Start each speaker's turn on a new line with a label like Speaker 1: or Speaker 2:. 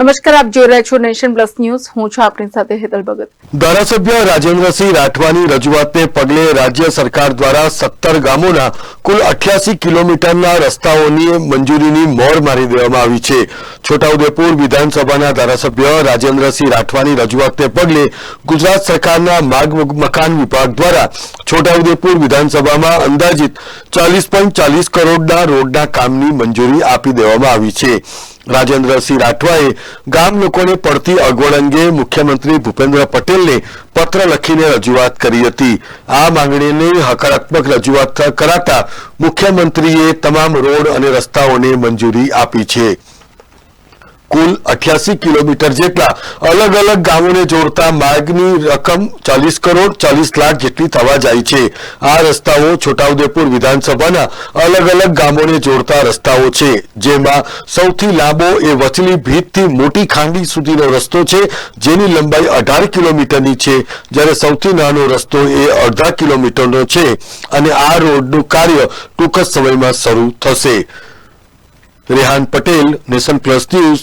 Speaker 1: નમસ્કાર, આપ જોઈ રહ્યા છો નેશન પ્લસ ન્યૂઝ. હું છું આપની સાથે હેતલ ભગત.
Speaker 2: ધારાસભ્ય રાજેન્દ્રસિંહ રાઠવાની રજૂઆતને પગલે રાજ્ય સરકાર દ્વારા સત્તર ગામોના કુલ અઠ્યાસી કિલોમીટરના રસ્તાઓની મંજૂરીની મોર મારી દેવામાં આવી છે. છોટાઉદેપુર વિધાનસભાના ધારાસભ્ય રાજેન્દ્રસિંહ રાઠવાની રજૂઆતને પગલે ગુજરાત સરકારના માર્ગ મકાન વિભાગ દ્વારા છોટાઉદેપુર વિધાનસભામાં અંદાજિત ચાલીસ પોઈન્ટ ચાલીસ કરોડના રોડના કામની મંજૂરી આપી દેવામાં આવી છે. રાજેન્દ્રસિંહ રાઠવાએ ગામ લોકોને પડતી અગવડ અંગે મુખ્યમંત્રી ભૂપેન્દ્ર પટેલને પત્ર લખીને રજૂઆત કરી હતી. આ માંગણીની હકારાત્મક રજૂઆત કરાતા મુખ્યમંત્રીએ તમામ રોડ અને રસ્તાઓને મંજૂરી આપી છે. કુલ અઠ્યાસી કિલોમીટર જેટલા અલગ અલગ ગામોને જોડતા માર્ગની રકમ ચાલીસ કરોડ ચાલીસ લાખ જેટલી થવા જાય છે. આ રસ્તાઓ છોટાઉદેપુર વિધાનસભાના અલગ અલગ ગામોને જોડતા રસ્તાઓ છે, જેમાં સૌથી લાંબો એ વચલી ભીતથી મોટી ખાંડી સુધીનો રસ્તો છે, જેની લંબાઈ અઢાર કિલોમીટરની છે. જ્યારે સૌથી નાનો રસ્તો એ અડધા કિલોમીટરનો છે અને આ રોડનું કાર્ય ટૂંક જ સમયમાં શરૂ થશે. Rehan Patel, nation plus news